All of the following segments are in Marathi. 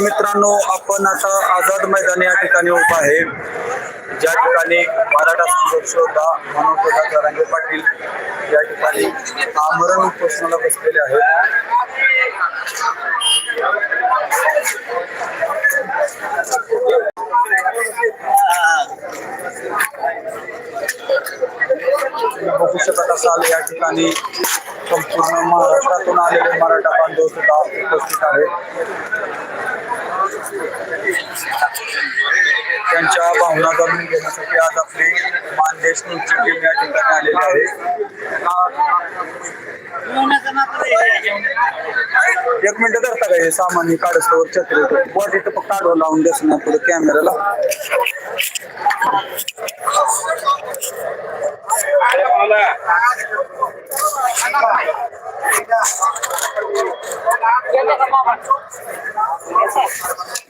मित्रांनो आपण आता आझाद मैदान या ठिकाणी उभा आहे. ज्या ठिकाणी मराठा संघर्ष होता मनोज जरांगे पाटील या ठिकाणी आमरण उपोषणाला बसलेले आहेत. बघू शकत असाल या ठिकाणी संपूर्ण महाराष्ट्रातून आलेले मराठा बांधव सुद्धा उपस्थित आहेत. त्यांच्या भावना जाणून घेण्यासाठी आज मानदेश टीम या ठिकाणी आहे एक मिनिट धरता का हे सामान हे काढस्तोवर छत्री बॉट इथं फक्त आडवं लावून ना पुढे कॅमेऱ्याला कोणतं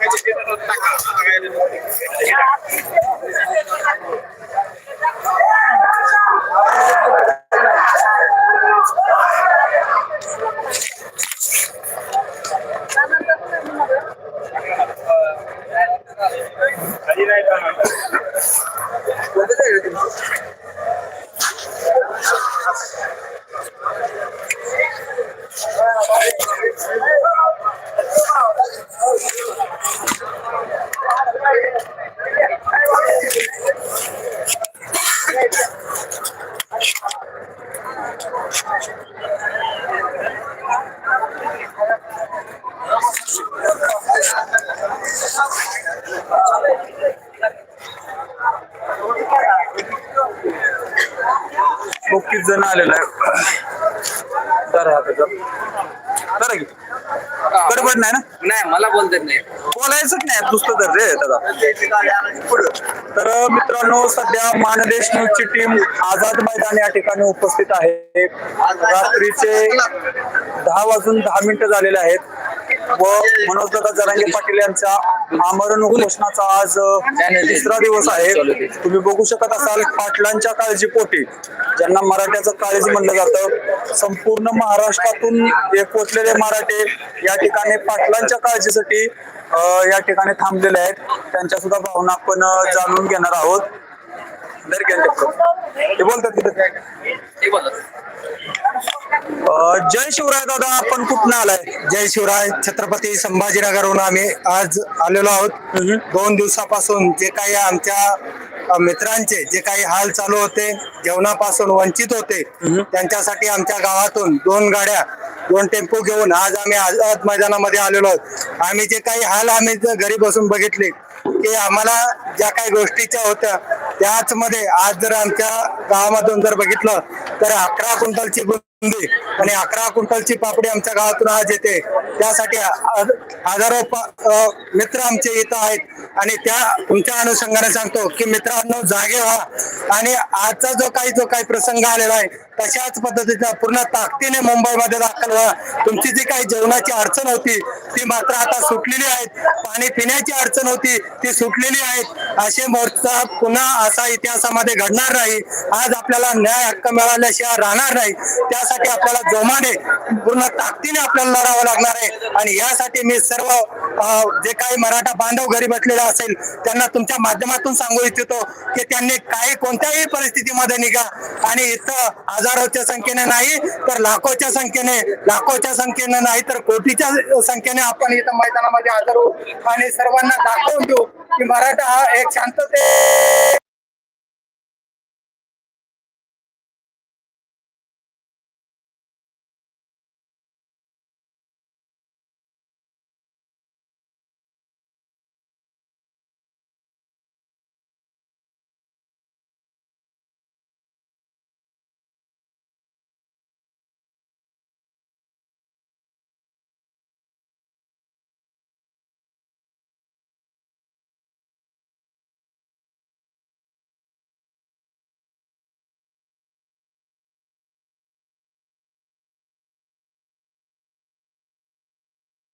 तर मित्रांनो सध्या मानदेश न्यूजची टीम आझाद मैदान या ठिकाणी उपस्थित आहे. रात्रीचे दहा वाजून दहा मिनिटं झालेले आहेत. व मनोज दादा जरांगे पाटील यांच्या आमरण उपोषणाचा आज तिसरा दिवस आहे. तुम्ही बघू शकत असाल पाटलांच्या काळजीपोटी ज्यांना मराठ्याचं काळीज म्हणलं जातं. संपूर्ण महाराष्ट्रातून एकवटलेले मराठे या ठिकाणी पाटलांच्या काळजीसाठी या ठिकाणी थांबलेले आहेत. त्यांच्या सुद्धा भावना आपण जाणून घेणार आहोत. ते. बोलतात तिथे. जय शिवराय दादा आपण कुठनं आलाय जय शिवराय छत्रपती संभाजीनगरहून आम्ही आज आलेलो आहोत. दोन दिवसापासून जे काही आमच्या मित्रांचे जे काही हाल चालू होते जेवणापासून वंचित होते त्यांच्यासाठी आमच्या गावातून दोन गाड्या दोन टेम्पो घेऊन आज आम्ही आझाद मैदानामध्ये आलेलो आहोत. आम्ही जे काही हाल आम्ही घरी बसून बघितले की आम्हाला ज्या काही गोष्टीच्या होत्या त्याच मध्ये आज जर आमच्या गावामधून जर बघितलं तर अकरा क्विंटलची आणि अकरा क्विंटलची पापडी आमच्या गावातून आज येते. त्यासाठी हजारो मित्र आमचे इथं आहेत. आणि त्या तुमच्या अनुषंगाने सांगतो की मित्रांनो जागे व्हा. आणि आजचा जो काही जो काही प्रसंग आलेला आहे तशाच पद्धतीचा पूर्ण ताकदीने मुंबईमध्ये दाखल व्हा. तुमची जी काही जेवणाची अडचण होती ती मात्र आता सुटलेली आहेत. पाणी पिण्याची अडचण होती ती सुटलेली आहेत. असे मोर्चा पुन्हा असा इतिहासामध्ये घडणार नाही. आज आपल्याला न्याय हक्क मिळाल्याशिवाय राहणार नाही. यासाठी आपल्याला जोमाने पूर्ण ताकदीने आपल्याला लढावं लागणार आहे. आणि यासाठी मी सर्व जे काही मराठा बांधव घरी बसलेले असेल त्यांना तुमच्या माध्यमातून सांगू इच्छितो की त्यांनी काही कोणत्याही परिस्थितीमध्ये निघा. आणि इथं हजारोच्या संख्येने नाही तर लाखोच्या संख्येने लाखोच्या संख्येने नाही तर कोटीच्या संख्येने आपण इथं मैदानामध्ये हजर होऊ. आणि सर्वांना दाखवून देऊ की मराठा हा एक शांतते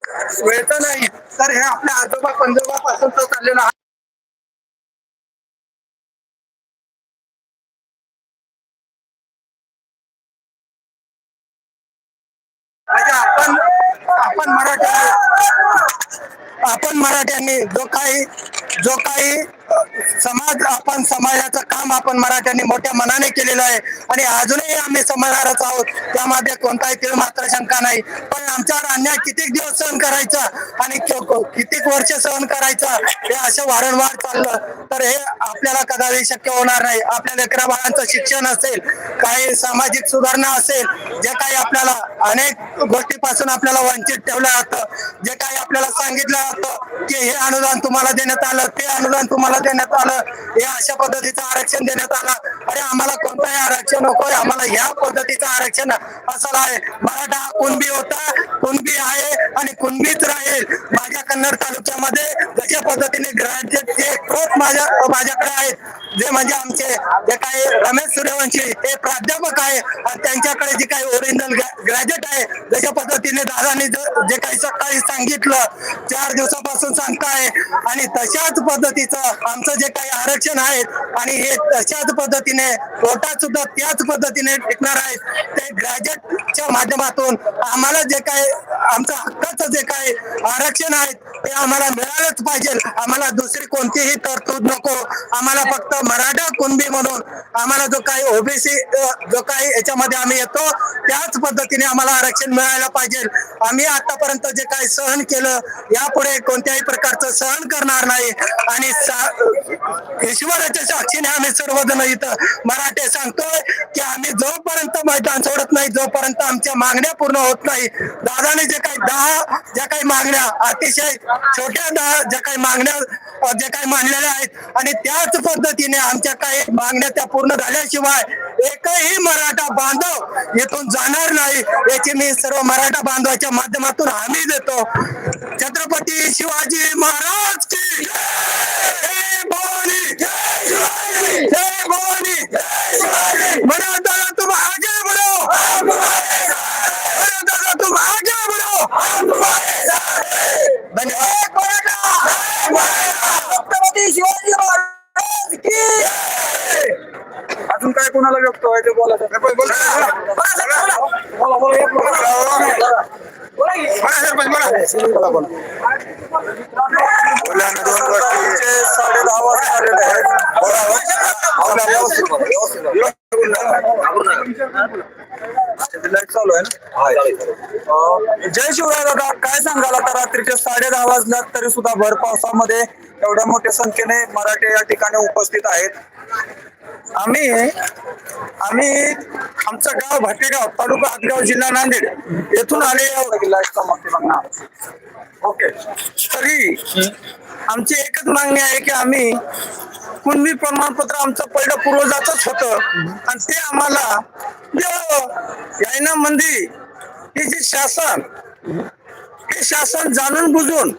वेळचं नाही तर हे आपल्या आजोबा पंजोबा पासून तो चाललेला आहे. आपण आपण मराठी आपण मराठ्यांनी जो काही जो काही समाज आपण समाजाचं काम आपण मराठ्यांनी मोठ्या मनाने केलेलं आहे आणि अजूनही आम्ही समजणारच आहोत त्यामध्ये कोणताही तीळ मात्र शंका नाही. पण आमच्यावर अन्याय कितीक दिवस सहन करायचा आणि कितीक वर्ष सहन करायचा हे असं वारंवार चाललं. तर हे आपल्याला कदाचित शक्य होणार नाही. आपल्या लेकरा बाळांचं शिक्षण असेल काही सामाजिक सुधारणा असेल जे काही आपल्याला अनेक गोष्टीपासून आपल्याला वंचित ठेवलं जातं जे काही आपल्याला सांगितलं जातं की हे अनुदान तुम्हाला देण्यात आलं ते अनुदान तुम्हाला देण्यात आलं. हे अशा पद्धतीचं आरक्षण देण्यात आलं. अरे आम्हाला कोणतंही आरक्षण नकोय आम्हाला या पद्धतीचं आरक्षण असं आहे मराठा हा कुणबी होता. कुणबी आहे आणि कुणबीच राहील. माझ्या कन्नड तालुक्यामध्ये जशा पद्धतीने ग्रॅज्युएटचे कोच माझ्या माझ्याकडे आहेत जे म्हणजे आमचे जे काही रमेश सूर्यवंशी हे प्राध्यापक आहे. आणि त्यांच्याकडे जे काही ओरिजिनल ग्रॅज्युएट आहे जशा पद्धतीने दादांनी जे काही सकाळी सांगितलं चार दिवसापासून सांगताय. आणि तशाच पद्धतीचं आमचं जे काही आरक्षण आहे आणि हे तशाच पद्धतीने कोर्टात सुद्धा त्याच पद्धतीने टिकणार आहेत ते ग्रॅज्युएटच्या माध्यमातून आम्हाला जे काही आमचं हक्काचं जे काही आरक्षण आहे ते आम्हाला मिळालंच पाहिजे. आम्हाला दुसरी कोणतीही तरतूद नको. आम्हाला फक्त मराठा कुणबी म्हणून आम्हाला जो काही ओबीसी जो काही याच्यामध्ये आम्ही येतो त्याच पद्धतीने आम्हाला आरक्षण मिळायला पाहिजे. आम्ही आतापर्यंत जे काही सहन केलं यापुढे कोणत्याही प्रकारचं सहन करणार नाही. आणि ईश्वराच्या साक्षीने आम्ही सर्वजण इथं मराठे सांगतोय की आम्ही जोपर्यंत मैदान सोडत नाही जोपर्यंत आमच्या मागण्या पूर्ण होत नाही दादाने जे काही दहा ज्या काही मागण्या अतिशय छोट्या दहा ज्या काही मागण्या अ, जे काही मांडलेल्या आहेत आणि त्याच पद्धतीने आमच्या काही मागण्या त्या पूर्ण झाल्याशिवाय एकही मराठा बांधव इथून जाणार नाही याची मी सर्व मराठा बांधवाच्या माध्यमातून हमी देतो. छत्रपती शिवाजी महाराज की जय भवानी जय शिवाजी जय भवानी जय शिवाजी मराठा तुम आगे बढ़ो मराठा तुम आगे बढ़ो धन्यवाद मराठा छत्रपती शिवाजी महाराज की जय. अजून काय कोणाला व्यक्त व्हायचं बोला बोला बोला एक बोला. रात्रीचे साडे दहा वाजता आलेले आहेत लाइट चालू आहे ना जय शिवराय दादा काय सांगाल? आता रात्रीचे साडे दहा वाजल्यात तरी सुद्धा भर पावसामध्ये एवढ्या मोठ्या संख्येने मराठे या ठिकाणी उपस्थित आहेत. आम्ही आम्ही आमचं गाव भाटेगाव तालुका हातगाव जिल्हा नांदेड येथून आले ओके. तरी आमची एकच मागणी आहे की आम्ही कुणबी प्रमाणपत्र आमचं पहिलं पूर्वजातच होतं आणि ते आम्हाला यायना मंदी हे जे शासन हे शासन जाणून बुजून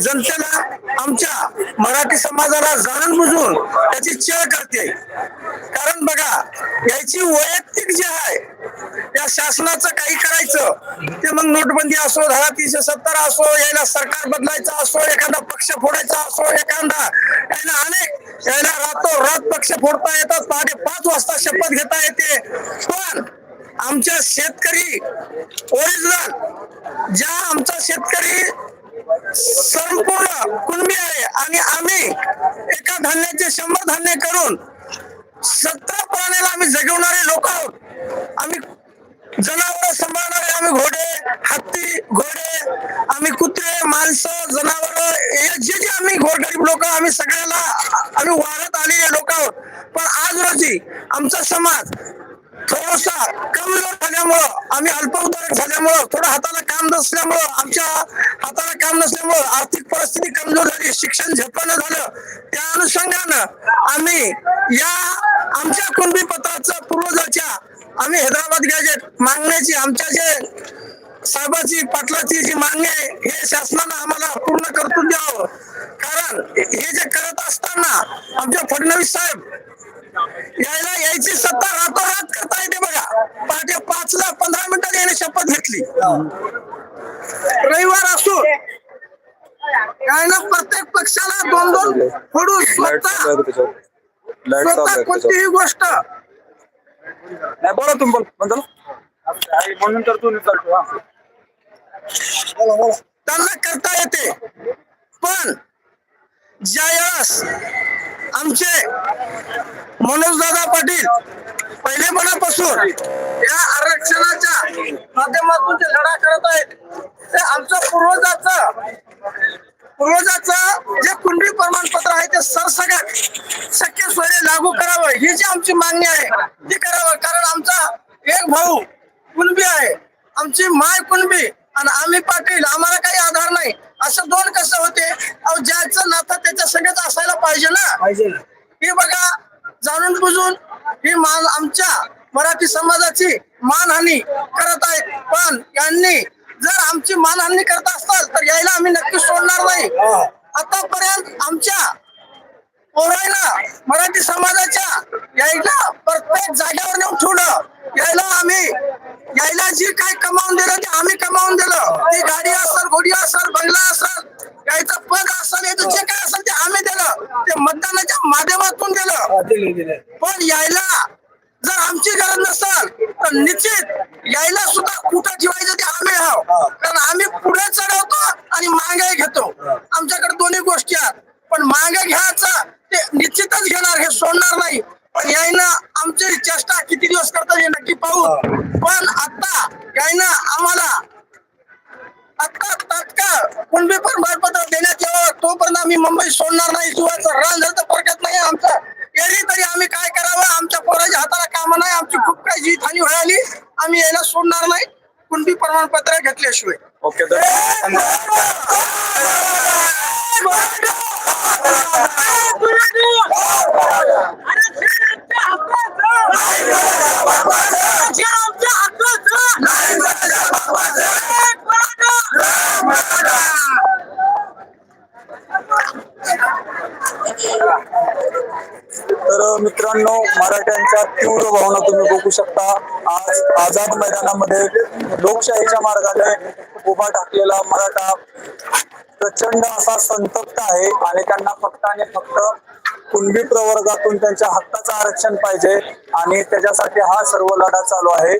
जनतेला आमच्या मराठी समाजाला जाणून बुजून त्याची चेळ करते. कारण बघा याची वैयक्तिक जे आहे या शासनाचं काही करायचं ते मग नोटबंदी असो धारा तीनशे सत्तर असो यायला सरकार बदलायचं असो एखादा पक्ष फोडायचा असो एखादा यायला अनेक यायला रातो रात पक्ष फोडता येतात पहाटे पाच वाजता शपथ घेता येते. पण आमच्या शेतकरी ओरिजिनल ज्या आमचा शेतकरी संपूर्ण कुणबी आहे आणि आम्ही एका धान्याचे शंभर धान्य करून सत्तर प्राण्याला आम्ही जगवणारे लोक आहोत. आम्ही जनावर सांभाळणारे आम्ही घोडे हत्ती घोडे आम्ही कुत्रे माणसं जनावर जे जे आम्ही गोरगरीब लोक आम्ही सगळ्याला आम्ही वाढत आलेले लोक आहोत. पण आज रोजी आमचा समाज थोडासा कमजोर झाल्यामुळं आम्ही अल्पउदारक झाल्यामुळं थोडं हाताला काम नसल्यामुळं आमच्या हाताला काम नसल्यामुळं आर्थिक परिस्थिती कमजोर झाली शिक्षण झेपणं झालं. त्या अनुषंगानं आम्ही या आमच्या कुणबी पत्राचं पूर्वजाच्या आम्ही हैदराबाद गॅजेट मागण्याची आमच्या जे साहेबाची पाटलाची जी मागणी आहे हे शासनानं आम्हाला पूर्ण कर्तृत्व द्यावं. कारण हे जे करत असताना आमच्या फडणवीस साहेब यायला यायची सत्ता रातोरात करता येते बघा. पहाटे पाच ला पंधरा मिनिटात याने शपथ घेतली. रविवार असो. काय ना प्रत्येक पक्षाला दोन दोन फोडून स्वतः स्वतः कोणतीही गोष्ट. नाही बोला तुम्ही बोल. म्हणतो म्हणून तर तू निकालतो हा. त्यांना करता येते. पण ज्यावेळेस आमचे मनोजदादा पाटील पहिले मनापासून या आरक्षणाच्या माध्यमातून जे लढा करत आहेत ते आमचं पूर्वजाचं पूर्वजाचं जे कुणबी प्रमाणपत्र आहे ते सरसगट शक्य सोयरे लागू करावं ही जी आमची मागणी आहे ती करावं. कारण आमचा एक भाऊ कुणबी आहे आमची माय कुणबी आणि आम्ही पाटील आम्हाला काही आधार नाही. असं दोन कसं होते? अहो ज्याचं नातं त्याच्या संगत असायला पाहिजे ना. पाहिजे ही बघा जाणून बुजून ही मान आमच्या मराठी समाजाची मानहानी करत आहेत. पण यांनी जर आमची मानहानी करत असताल तर यायला आम्ही नक्की सोडणार नाही. आतापर्यंत आमच्या पोरायला मराठी समाजाच्या यायला प्रत्येक जागेवर नेऊन ठेवलं. यायला आम्ही यायला जी काय कमावून दिलं ते आम्ही कमावून दिलं. ती गाडी असेल घोडी असेल बंगला असेल यायचं पद असेल याचं जे काय असेल ते आम्ही दिलं. ते मतदानाच्या माध्यमातून दिलं. पण यायला जर आमची गरज नसेल तर निश्चित यायला सुद्धा कुठं ठेवायचं ते आम्ही आहोत. कारण आम्ही पुढे चढवतो आणि मागे घेतो. आमच्याकडे दोन्ही गोष्टी आहेत. पण मागे घ्यायचं निश्चितच घेणार हे सोडणार नाही. पण यायनं आमची चेष्टा किती दिवस करतात हे नक्की पाहू. पण आता यायनं आम्हाला आता तात्काळ कुणबी प्रमाणपत्र देण्यात यावं. तोपर्यंत आम्ही मुंबई सोडणार नाही. शिवायचं रान झालं तर फरकत नाही आमचं. एरवी तरी आम्ही काय करावं? आमच्या पोराच्या हाताला काम नाही. आमची खूप काही जीत हानी व्हायली. आम्ही यायला सोडणार नाही. कुणबी प्रमाणपत्र घेतल्याशिवाय. ओके तर मित्रांनो मराठ्यांच्या तीव्र भावना तुम्ही बघू शकता. आज आझाद मैदानामध्ये लोकशाहीच्या मार्गाने उभा टाकलेला मराठा प्रचंड असा संतप्त आहे आणि त्यांना फक्त आणि फक्त कुणबी प्रवर्गातून त्यांच्या हक्काचं आरक्षण पाहिजे आणि त्याच्यासाठी हा सर्व लढा चालू आहे.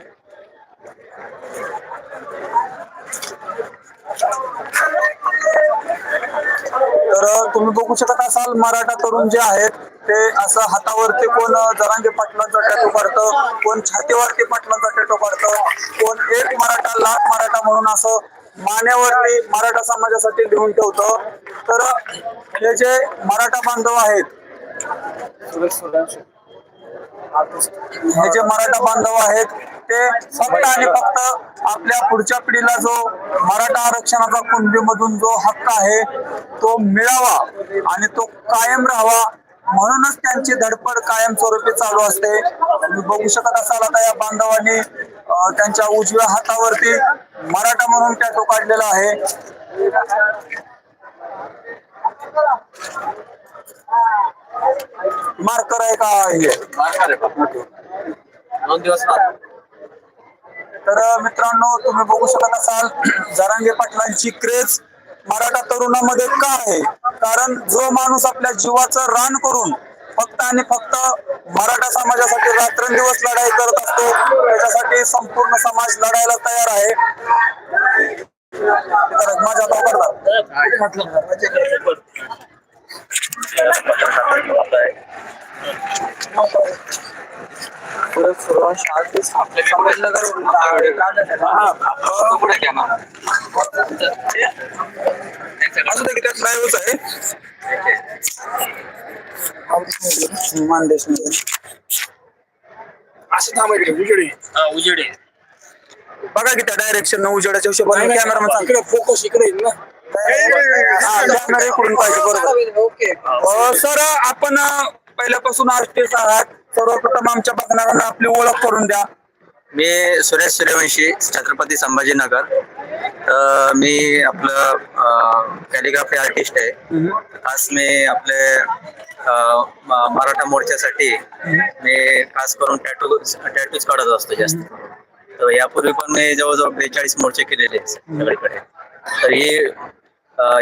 तर तुम्ही बघू शकत असाल मराठा तरुण जे आहेत ते असं हातावरती कोण जरांगे पाटलांचा टॅटो काढतं कोण छातीवरती पाटलांचा टॅटो काढतं कोण एक मराठा लाख मराठा म्हणून असं मान्यावरती मराठा समाजासाठी लिहून ठेवतो. तर हे जे मराठा बांधव आहेत हे जे मराठा बांधव आहेत ते फक्त आणि फक्त आपल्या पुढच्या पिढीला जो मराठा आरक्षणाचा कुंडीमधून जो हक्क आहे तो मिळावा आणि तो कायम राहावा म्हणूनच त्यांची धडपड कायमस्वरूपी चालू असते. तुम्ही बघू शकत असाल आता या बांधवांनी त्यांच्या उजव्या हातावरती मराठा म्हणून टॅटो काढलेला आहे. मार्कर आहे का हे? दोन दिवस. तर मित्रांनो तुम्ही बघू शकत असाल जरांगे पाटलांची क्रेज मराठा तरुणामध्ये का आहे? कारण जो माणूस आपल्या जीवाचं रान करून फक्त आणि फक्त मराठा समाजासाठी रात्रंदिवस लढाई करत असतो. त्याच्यासाठी संपूर्ण समाज लढायला तयार आहे. तर माझ्या ना. असू उजेडी हा, उजेड आहे. बघा की त्या डायरेक्शन उजेडाच्या हिशोबाने कॅमेरामॅन इकडे फोकस इकडे येईल ना कॅमेरा इकडून पाहिजे बरोबर ओके अ, सर आपण अ, पहिल्यापासून आर्टिस्ट आहात सर्वप्रथम आमच्या बघणाऱ्यांना आपली ओळख करून द्या मी सुरेश सूर्यवंशी छत्रपती संभाजीनगर अ, मी आपलं कॅलिग्राफी आर्टिस्ट आहे. खास मी आपले मराठा मोर्चासाठी मी खास करून टॅटू टॅटूज काढत असतो जास्त. तर यापूर्वी पण मी जवळजवळ बेचाळीस मोर्चे केलेले सगळीकडे. तर ही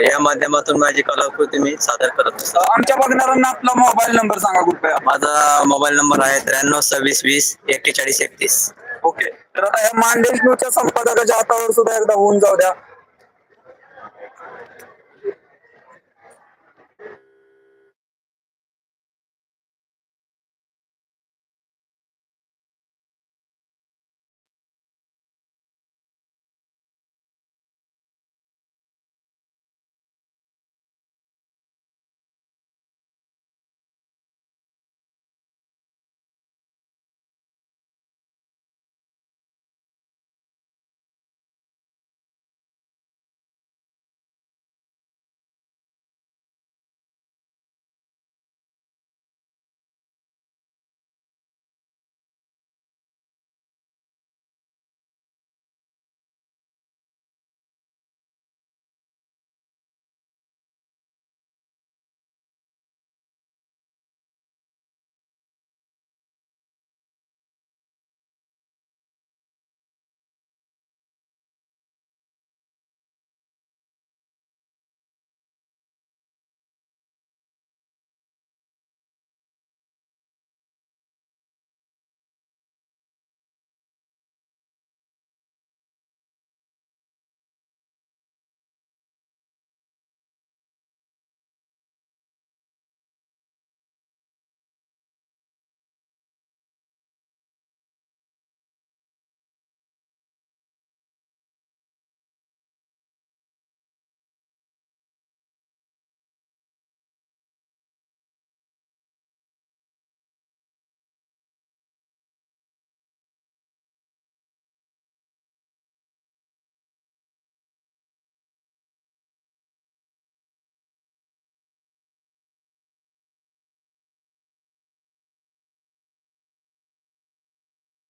या माध्यमातून माझी कलाकृती मी सादर करत असतो. आमच्या बघणाऱ्यांना आपला मोबाईल नंबर सांगा कृपया. माझा मोबाईल नंबर आहे त्र्याण्णव सव्वीस वीस एक्केचाळीस एकतीस. ओके. तर आता या मांडेल संपादकाच्या हातावर सुद्धा एकदा होऊन जाऊ द्या.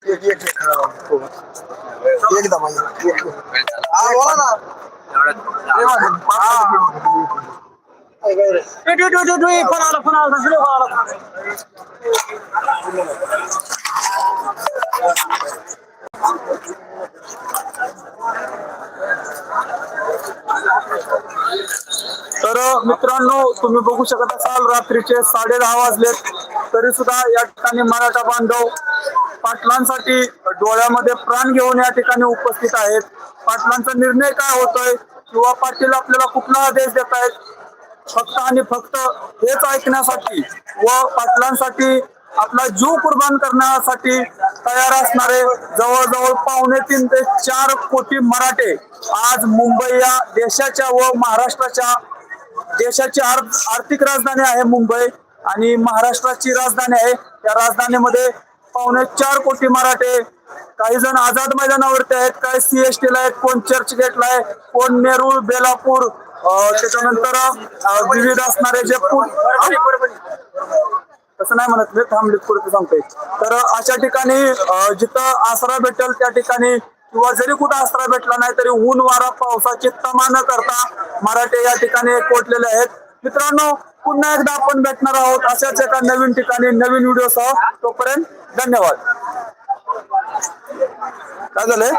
एक एक एक दबाइए हां बोला ना wait wait wait wait phone आ रहा फोन आ रहा सुनो फोन आ रहा तर मित्रांनो तुम्ही बघू शकत असाल रात्रीचे साडे दहा वाजलेत. तरी सुद्धा या ठिकाणी मराठा बांधव पाटलांसाठी डोळ्यामध्ये प्राण घेऊन या ठिकाणी उपस्थित आहेत. पाटलांचा निर्णय काय होतोय? किंवा पाटील आपल्याला कुठला आदेश देत आहेत फक्त आणि फक्त हेच ऐकण्यासाठी व पाटलांसाठी आपला जीव कुर्बान करण्यासाठी तयार असणारे जवळजवळ पावणे तीन ते चार कोटी मराठे आज मुंबई या देशाच्या व महाराष्ट्राच्या देशाची आर्थिक राजधानी आहे मुंबई आणि महाराष्ट्राची राजधानी आहे. या राजधानीमध्ये पावणे चार कोटी मराठे काही जण आझाद मैदानावरती आहेत काही सीएसटी ला आहेत कोण चर्चगेटला आहे कोण नेरूळ बेलापूर त्याच्यानंतर विविध असणारे जे तसं नाही म्हणत मी थांबलीत पुढे सांगतोय. तर अशा ठिकाणी जिथं आसरा भेटेल त्या ठिकाणी किंवा जरी कुठं आसरा भेटला नाही तरी ऊन वारा पावसाची तमा न करता मराठे या ठिकाणी कोटलेले आहेत. मित्रांनो पुन्हा एकदा आपण भेटणार आहोत अशाच एका नवीन ठिकाणी नवीन व्हिडिओ सह तोपर्यंत धन्यवाद. काय झालंय?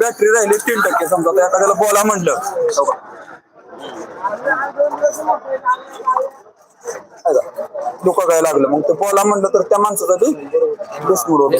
बॅटरी राहिली तीन टक्के समजा. आता बोला म्हटलं. हो धोका काय लागलं. मग ते पोला म्हणलं तर त्या माणसासाठी डिस्मूड होतो